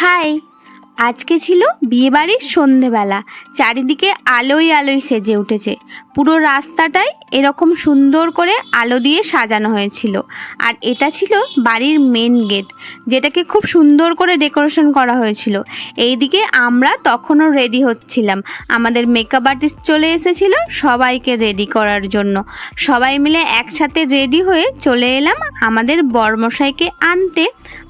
High. আজকে ছিল বিয়েবাড়ির সন্ধেবেলা। চারিদিকে আলোয় আলোয় সেজে উঠেছে। পুরো রাস্তাটাই এরকম সুন্দর করে আলো দিয়ে সাজানো হয়েছিল। আর এটা ছিল বাড়ির মেন গেট যেটাকে খুব সুন্দর করে ডেকোরেশন করা হয়েছিল। এইদিকে আমরা তখনও রেডি হচ্ছিলাম। আমাদের মেকআপ আর্টিস্ট চলে এসেছিল সবাইকে রেডি করার জন্য। সবাই মিলে একসাথে রেডি হয়ে চলে এলাম আমাদের বর্মশাইকে আনতে।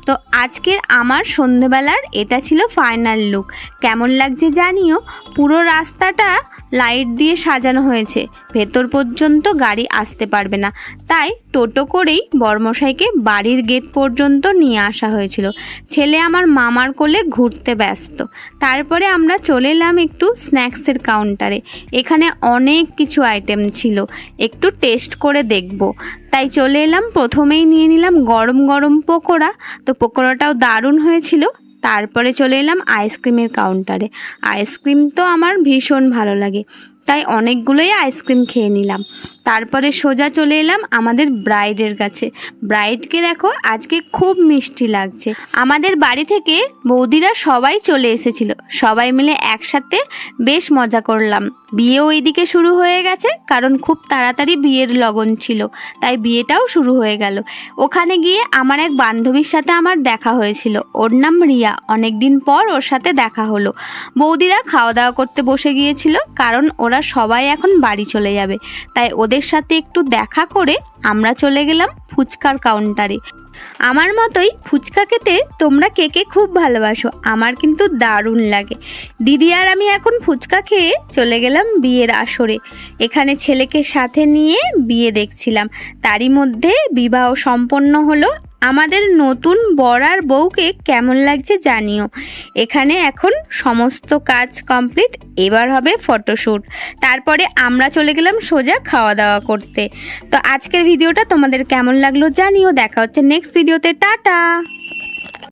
তো আজকের আমার সন্ধেবেলার এটা ছিল ফাইনাল লুক কেমন লাগছে জানিও? পুরো রাস্তাটা লাইট দিয়ে সাজানো হয়েছে। ভেতর পর্যন্ত গাড়ি আসতে পারবে না। তাই টোটো করেই বর্মশাইকে বাড়ির গেট পর্যন্ত নিয়ে আসা হয়েছিল। ছেলে আমার মামার কোলে ঘুরতে ব্যস্ত। তারপরে আমরা চলে এলাম একটু স্ন্যাক্সের কাউন্টারে। এখানে অনেক কিছু আইটেম ছিল। একটু টেস্ট করে দেখব। তাই চলে এলাম। প্রথমেই নিয়ে নিলাম গরম গরম পকোড়া। তো পকোড়াটাও দারুণ হয়েছিল। তারপরে চলে এলাম আইসক্রিমের কাউন্টারে আইসক্রিম তো আমার ভীষণ ভালো লাগে। তাই অনেকগুলোই আইসক্রিম খেয়ে নিলাম। তারপরে সোজা চলে এলাম আমাদের ব্রাইডের কাছে। ব্রাইডকে দেখো, আজকে খুব মিষ্টি লাগছে। আমাদের বাড়ি থেকে বৌদিরা সবাই চলে এসেছিল। সবাই মিলে একসাথে বেশ মজা করলাম। বিয়েও এইদিকে শুরু হয়ে গেছে, কারণ খুব তাড়াতাড়ি বিয়ের লগন ছিল, তাই বিয়েটাও শুরু হয়ে গেল। ওখানে গিয়ে আমার এক বান্ধবীর সাথে আমার দেখা হয়েছিল। ওর নাম রিয়া। অনেক দিন পর ওর সাথে দেখা হলো। বৌদিরা খাওয়া দাওয়া করতে বসে গিয়েছিল, কারণ ওরা সবাই এখন বাড়ি চলে যাবে। তাই ওদের সাথে একটু দেখা করে আমরা চলে গেলাম ফুচকার কাউন্টারে আমার মতোই ফুচকা খেতে তোমরা কে কে খুব ভালোবাসো? আমার কিন্তু দারুণ লাগে। দিদি আর আমি এখন ফুচকা খেয়ে চলে গেলাম বিয়ের আসরে। এখানে ছেলেকে সাথে নিয়ে বিয়ে দেখছিলাম। তারই মধ্যে বিবাহ সম্পন্ন হলো। আমাদের নতুন বর আর বউকে কেমন লাগছে জানিও। এখানে এখন সমস্ত কাজ কমপ্লিট এবার হবে ফটোশ্যুট তারপরে আমরা চলে গেলাম সোজা খাওয়া দাওয়া করতে। তো আজকের ভিডিওটা তোমাদের কেমন লাগল জানিও। দেখা হচ্ছে নেক্সট ভিডিওতে টাটা!